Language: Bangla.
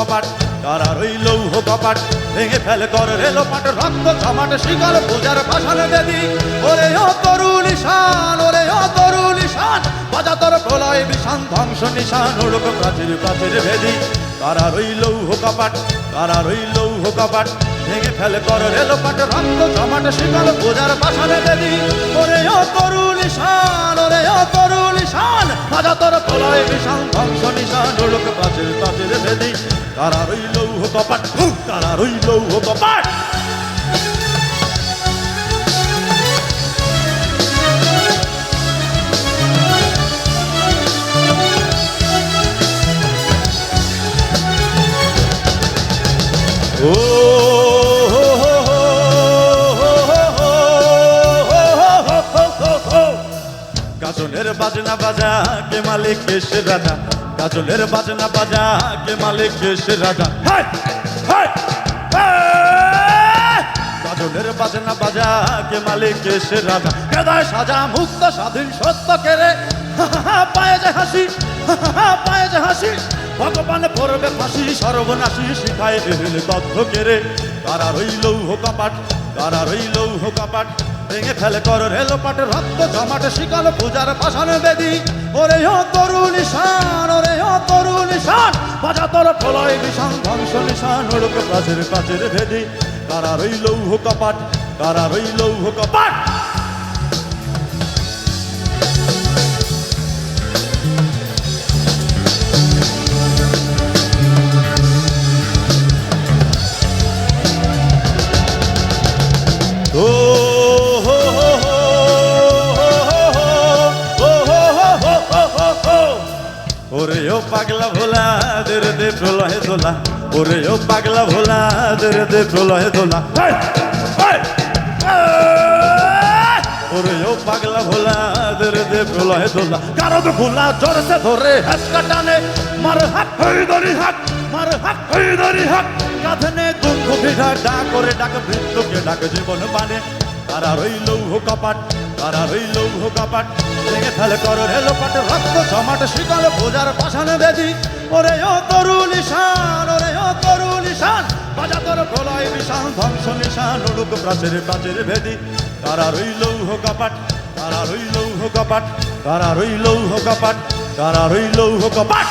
কপাট তারা রই লৌহ কপাট, ভেঙে ফেলে কর রেলপাট রক্ত ছমাট শিকল পূজার ভাষণ দেবি ওরে ও তরুণ ঈশান, ওরে ও তরুণ ঈশান বাজা তোর প্রলয় বিশান ধ্বংস নিশান ওরক প্রাচীর প্রাচীর ভেদি তারা রই লৌহ কপাট তারা রই লৌহ কপাট, ভেঙে ফেলে কর রেলপাট রক্ত ছমাট শিকল পূজার ভাষণ দেবি ওরে ও তরুণ ঈশান, ওরে ও তরুণ ঈশান বাজা তোর প্রলয় বিশান ধ্বংস নিশান ওরক প্রাচীর প্রাচীর ভেদি তারা রইল কপাট তারা রইল কপাট গাজনের বাজনা বাজা কে মালিক এসে রাজা গাজনের বাজনা বাজা কে মালিক কেশ রাজা। গাজনের বাজনা বাজা কে মালিক কেশ রাজা। কেদায় সাজা মুক্ত স্বাধীন সত্য কেরে পায়ে যে হাসি পায়ে যে হাসি। ভগবান পড়বে ফাঁসি সর্বনাশী শিখায় এহেল তথ্য কেরে কারা রইল কপাট কারা রইল কপাট ভেঙে ফেলে কর রেল পাট রক্ত জমাট শিকাল পূজার পাশানে বেদি। ওরে ও তরু নিশান ওরে ও তরু নিশান কাতর প্রলয় বিষাণ ধ্বংস নিশান ওড়ক প্রাচের প্রাচের ভেদি। কারার ওই লৌহ কপাট কারার ওই লৌহ কপাট? Oh ওরে ও পাগলা ভোলা দের দে প্রলয় দোলা। ওরে ও পাগলা ভোলা দের দে প্রলয় দোলা! ওরে ও পাগলা ভোলা দের দে প্রলয় দোলা। কারও তো ভোলা জোরসে ধরে হাসকা টানে মার হাত হই ধরি হাত মার হাত হই ধরি হাত। কাঁধে নে দুঃখ বিঘা ডাক করে ডাক বৃত্তকে ডাক জীবন মানে তারা রইল কপাট। তারা রইল কপাট ভেঙে ফেলে কর রেলো পাট রক্ত জমাট শিকাল পূজার পাশানে বেদি। ওরে ও তরু নিশান ওরে ও তরু নিশান বাজা তোর প্রলয় নিশান ধ্বংস নিশান উড়ুক প্রাচীর প্রাচীর ভেদি তারা রইল কপাট তারা রইল কপাট তারা রইল কপাট তারা রইল কপাট